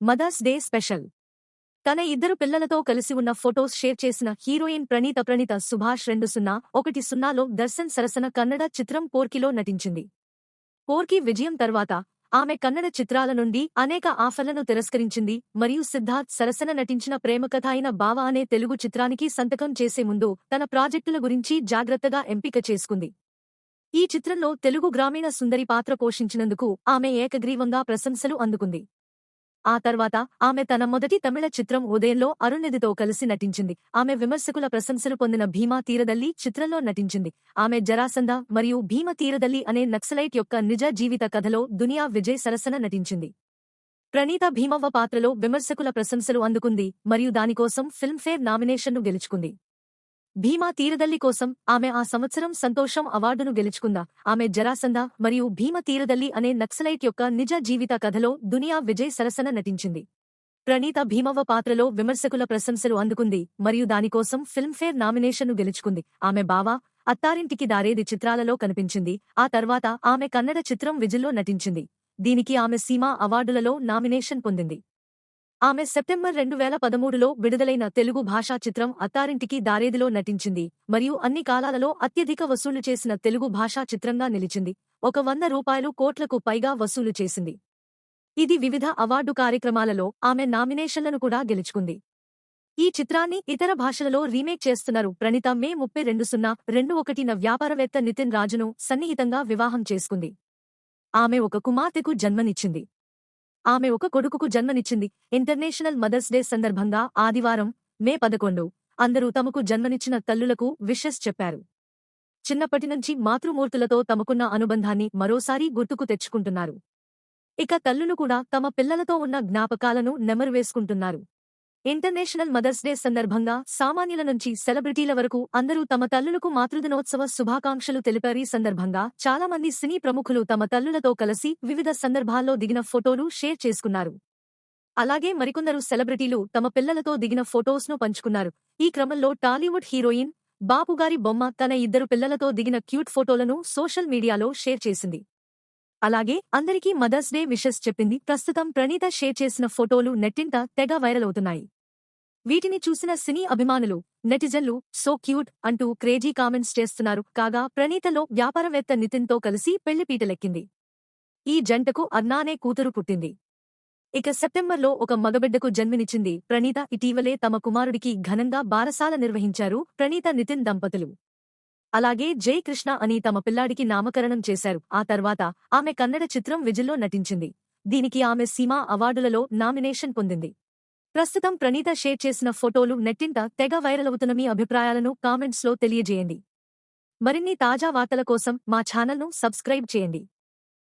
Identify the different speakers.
Speaker 1: Mothers day special. తన ఇద్దరు పిల్లలతో కలిసి ఉన్న ఫొటోస్ షేర్ చేసిన హీరోయిన్ ప్రణీత ప్రణీత సుభాష్ రెండు సున్నా ఒకటి సున్నాలో దర్శన్ సరసన కన్నడ చిత్రం పోర్కిలో నటించింది. పోర్కి విజయం తర్వాత ఆమె కన్నడ చిత్రాల నుండి అనేక ఆఫర్లను తిరస్కరించింది మరియు సిద్ధార్థ్ సరసన నటించిన ప్రేమకథ అయిన బావ అనే తెలుగు చిత్రానికి సంతకం చేసే ముందు తన ప్రాజెక్టుల గురించి జాగ్రత్తగా ఎంపిక చేసుకుంది. ఈ చిత్రంలో తెలుగు గ్రామీణ సుందరి పాత్ర పోషించినందుకు ఆమె ఏకగ్రీవంగా ప్రశంసలు అందుకుంది. ఆ తర్వాత ఆమె తన మొదటి తమిళ చిత్రం ఉదయంలో అరుణిధితో కలిసి నటించింది. ఆమె విమర్శకుల ప్రశంసలు పొందిన భీమా తీరదల్లి చిత్రంలో నటించింది. ఆమె జరాసంద మరియు భీమ తీరదల్లి అనే నక్సలైట్ యొక్క నిజ జీవిత కథలో దునియా విజయ్ సరసన నటించింది. ప్రణీత భీమవ్వ పాత్రలో విమర్శకుల ప్రశంసలు అందుకుంది మరియు దానికోసం ఫిల్మ్ఫేర్ నామినేషన్ను గెలుచుకుంది. భీమా తీరదల్లి కోసం ఆమె ఆ సంవత్సరం సంతోషం అవార్డును గెలుచుకుందా. ఆమె జరాసంద మరియు భీమ తీరదల్లి అనే నక్సలైట్ యొక్క నిజ జీవిత కథలో దునియా విజయ్ సరసన నటించింది. ప్రణీత భీమవ్వ పాత్రలో విమర్శకుల ప్రశంసలు అందుకుంది మరియు దానికోసం ఫిల్మ్ఫేర్ నామినేషన్ను గెలుచుకుంది. ఆమె బావ అత్తారింటికి దారేది చిత్రాలలో కనిపించింది. ఆ తర్వాత ఆమె కన్నడ చిత్రం విజిల్లో నటించింది. దీనికి ఆమె సీమా అవార్డులలో నామినేషన్ పొందింది. ఆమె సెప్టెంబర్ రెండు వేల పదమూడులో విడుదలైన తెలుగు భాషా చిత్రం అత్తారింటికి దారేదిలో నటించింది మరియు అన్ని కాలాలలో అత్యధిక వసూలు చేసిన తెలుగు భాషా చిత్రంగా నిలిచింది. ఒక వంద రూపాయలు కోట్లకు పైగా వసూలు చేసింది. ఇది వివిధ అవార్డు కార్యక్రమాలలో ఆమె నామినేషన్లను కూడా గెలుచుకుంది. ఈ చిత్రాన్ని ఇతర భాషలలో రీమేక్ చేస్తున్నారు ప్రణీత మే ముప్పై రెండు సున్నా రెండు ఒకటిన వ్యాపారవేత్త నితిన్ రాజును సన్నిహితంగా వివాహం చేసుకుంది. ఆమె ఒక కుమార్తెకు జన్మనిచ్చింది. ఆమె ఒక కొడుకుకు జన్మనిచ్చింది. ఇంటర్నేషనల్ మదర్స్ డే సందర్భంగా ఆదివారం మే పదకొండు అందరూ తమకు జన్మనిచ్చిన తల్లులకు విషెస్ చెప్పారు. చిన్నప్పటినుంచి మాతృమూర్తులతో తమకున్న అనుబంధాన్ని మరోసారి గుర్తుకు తెచ్చుకుంటున్నారు. ఇక తల్లులు కూడా తమ పిల్లలతో ఉన్న జ్ఞాపకాలను నెమరువేసుకుంటున్నారు ఇంటర్నేషనల్ మదర్స్ డే సందర్భంగా సామాన్యుల నుంచి సెలబ్రిటీల వరకు అందరూ తమ తల్లులకు మాతృదినోత్సవ శుభాకాంక్షలు తెలిపారు. ఈ సందర్భంగా చాలా మంది సినీ ప్రముఖులు తమ తల్లులతో కలిసి వివిధ సందర్భాల్లో దిగిన ఫోటోలు షేర్ చేసుకున్నారు. అలాగే మరికొందరు సెలబ్రిటీలు తమ పిల్లలతో దిగిన ఫొటోస్ను పంచుకున్నారు. ఈ క్రమంలో టాలీవుడ్ హీరోయిన్ బాపుగారి బొమ్మ తన ఇద్దరు పిల్లలతో దిగిన క్యూట్ ఫోటోలను సోషల్ మీడియాలో షేర్ చేసింది. అలాగే అందరికీ మదర్స్ డే విషెస్ చెప్పింది. ప్రస్తుతం ప్రణీత షేర్ చేసిన ఫోటోలు నెట్టింట తెగ వైరల్ అవుతున్నాయి. వీటిని చూసిన సినీ అభిమానులు నెటిజన్లు సో క్యూట్ అంటూ క్రేజీ కామెంట్స్ చేస్తున్నారు. కాగా ప్రణీతలో వ్యాపారవేత్త నితిన్తో కలిసి పెళ్ళిపీటలెక్కింది ఈ జంటకు అన్నానే కూతురు పుట్టింది. ఇక సెప్టెంబర్లో ఒక మగబిడ్డకు జన్మినిచ్చింది ప్రణీత. ఇటీవలే తమ కుమారుడికి ఘనంగా బారసాల నిర్వహించారు ప్రణీత నితిన్ దంపతులు. అలాగే జై కృష్ణ అని తమ పిల్లాడికి నామకరణం చేశారు. ఆ తర్వాత ఆమె కన్నడ చిత్రం విజిల్లో నటించింది. దీనికి ఆమె సీమా అవార్డులలో నామినేషన్ పొందింది. ప్రస్తుతం ప్రణీత షేర్ చేసిన ఫోటోలు నెట్టింట తెగ వైరల్ అవుతున్న మీ అభిప్రాయాలను కామెంట్స్లో తెలియజేయండి. మరిన్ని తాజా వార్తల కోసం మా ఛానల్ను సబ్స్క్రైబ్ చేయండి.